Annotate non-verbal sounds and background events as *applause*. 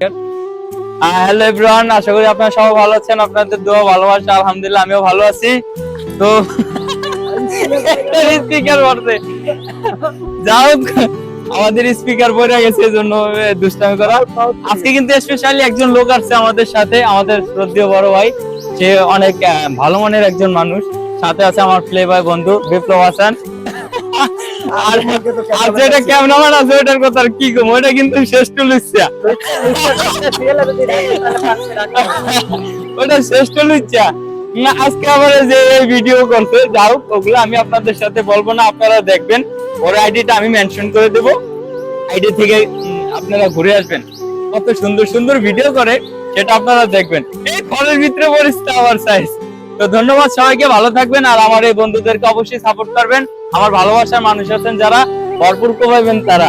Hello everyone আশা করি সবাই ভালো আছেন, আপনাদের দোয়া, ভালোবাসা, আলহামদুলিল্লাহ, আমিও ভালো আছি। তো *laughs* স্পিকার যাই হোক, আমাদের স্পিকার পড়ে গেছে জন্য দুষ্টামি করা। আজকে কিন্তু স্পেশালি একজন লোক আসছে আমাদের সাথে, আমাদের শ্রদ্ধেয় বড় ভাই। সে অনেক ভালো মনের একজন মানুষ। সাথে আছে আমার প্লে বন্ধু, বিপ্লব হাসান। আর আর যেটা ক্যামেরাম্যান আছে। ওটার কথা আর কি কম? ওটা কিন্তু শ্রেষ্ঠ লুচ্ছা ওটা শ্রেষ্ঠ লুচ্ছা না আজকে যে ভিডিও করতে যাও ওগুলো আমি আপনাদের সাথে বলব না আপনারা দেখবেন। ওর আইডিটা আমি মেনশন করে দেব। আইডি থেকে আপনারা ঘুরে আসবেন। কত সুন্দর সুন্দর ভিডিও করে সেটা আপনারা দেখবেন। এই ঘরের ভিতরে পরিস্থিতি আমার সাইজ তো ধন্যবাদ সবাইকে, ভালো থাকবেন আর আমার এই বন্ধুদেরকে অবশ্যই সাপোর্ট করবেন। আমার ভালোবাসার মানুষ আছেন যারা, ভরপুর পাবেন তারা।